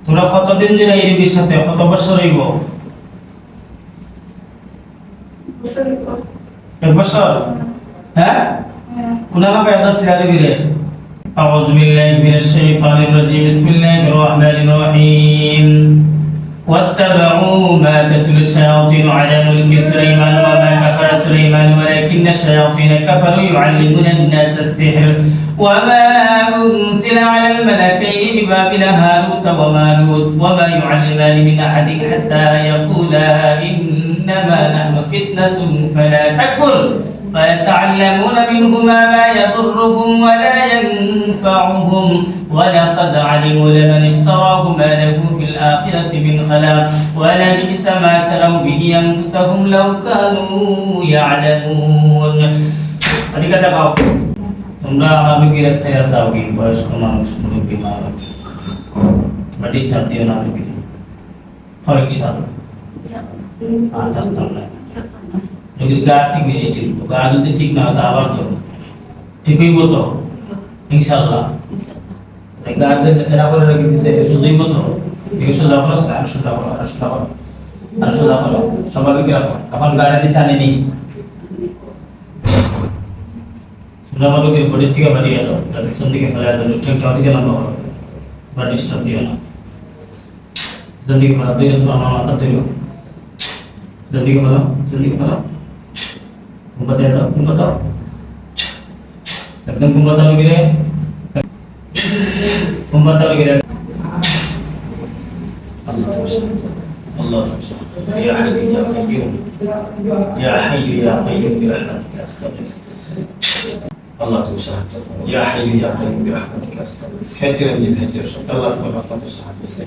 তোরা কতদিন দিন এই রোগীর সাথে কত বছর হইব এক বছর হ্যাঁ কোন এলাকায় ধরছিল রোগীরে أعوذ بالله من الشيطان الرجيم بسم الله الرحمن الرحيم واتبعوا ما تتلو الشياطين على ملك سليمان وما كفر سليمان ولكن الشياطين كفروا يعلمون الناس السحر وما أنزل على الملكين ببابل هاروت وماروت وما يعلمان من أحد حتى يقولا إنما نحن فتنة فلا تكفر. فيتعلمون منهما ما يضرهم ولا ينفعهم ولقد علموا لمن اشتراه ما له في الآخرة من خلاق ولبئس ما شروا به أنفسهم لو كانوا يعلمون এদিকে দেখাও তোমরা আমার রোগীর সেরা যাও কি বয়স্ক মানুষ মুরব্বী মানুষ বা ডিস্টার্ব দিও না রোগীর হয় ইনশাআল্লাহ আর থাকতাম না কিন্তু গা টিপে ঠিক গা যদি ঠিক না হয়, তা আবার ধরো টিপেইব তো ইনশাল্লাহ গার্ডদের নেতারা করে রেখে দিছে শুধুই মতো দেখে সোজা করো আর সোজা করো, আর সোজা করো, আর সোজা করো। সবাইকে রাখো। এখন গাড়ি দিয়ে টানে নেই সোজাগুলোকে ভোটের থেকে বাড়িয়ে গেল তাদের সব দিকে ফেলে যাবে ঠিকটা ওদিকে লম্বা করো বা ডিস্টার্ব দিও না। জলদিকে ফেলা দুই তোমার মাথা দিও জলদিকে ফেলাও জলদিকে ফেলাও के बताओ कुंभा दे दो कुंभा दो एकदम कुंभा चालू गिरे कुंभा चालू गिरे अल्लाह अल्लाह या حي يا قيوم يا حي يا قيوم برحمتك استغيث الله تشهد يا حي يا قيوم برحمتك استغيث هجر نجيب هجر شفت الله تبارك وتعالى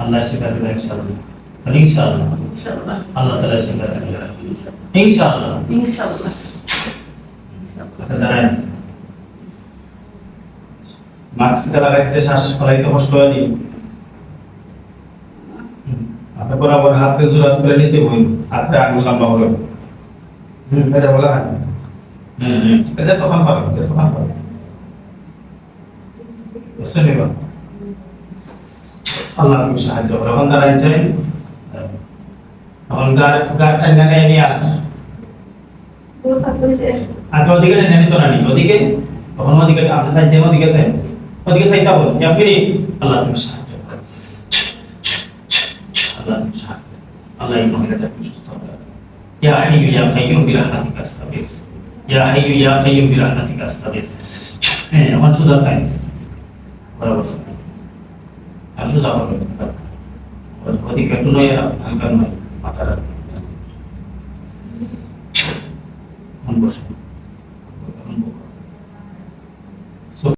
আল্লাহ শিক্ষা দিবেন ইনশাআল্লাহ খালি ইনশাআল্লাহ। আল্লাহ তাআলা শিক্ষা দিবেন ইনশাআল্লাহ। দাঁড়ান। মাস্ক তে লাগাইতে শ্বাস ফলাইতে কষ্ট হয়নি। আপনি বরাবর হাতে জোড়া ধরে নিচে বই হাতে আঙুল লম্বা হলো হুম এটা বলা হয়। হুম হুম। এটা তখন পারো এটা তখন পারো বুঝতে নিবা আল্লাহ তুমি সাহায্য করো। এখন দাঁড়াইছেন এখন গাড় গাড়টা নেনে আগে ওদিকে টেনে নিত না। ওদিকে ওদিকে আপনি যান ওদিকে ওদিকে ফিরি। আল্লাহ তুমি সাহায্য করো। আল্লাহ তুমি সাহায্য আল্লাহ এই সুস্থ ইয়া হাইয়ু ইয়া কাইয়ুম বিরহমাতিকা আস্তাগিস। ইয়া হাইয়ু ইয়া কাইয়ুম হ্যাঁ এখন সাইড। বরাবর আর সুজা হবে ওদিকে একটু নয় হালকা নয় মাথা রাখবে এখন বসুন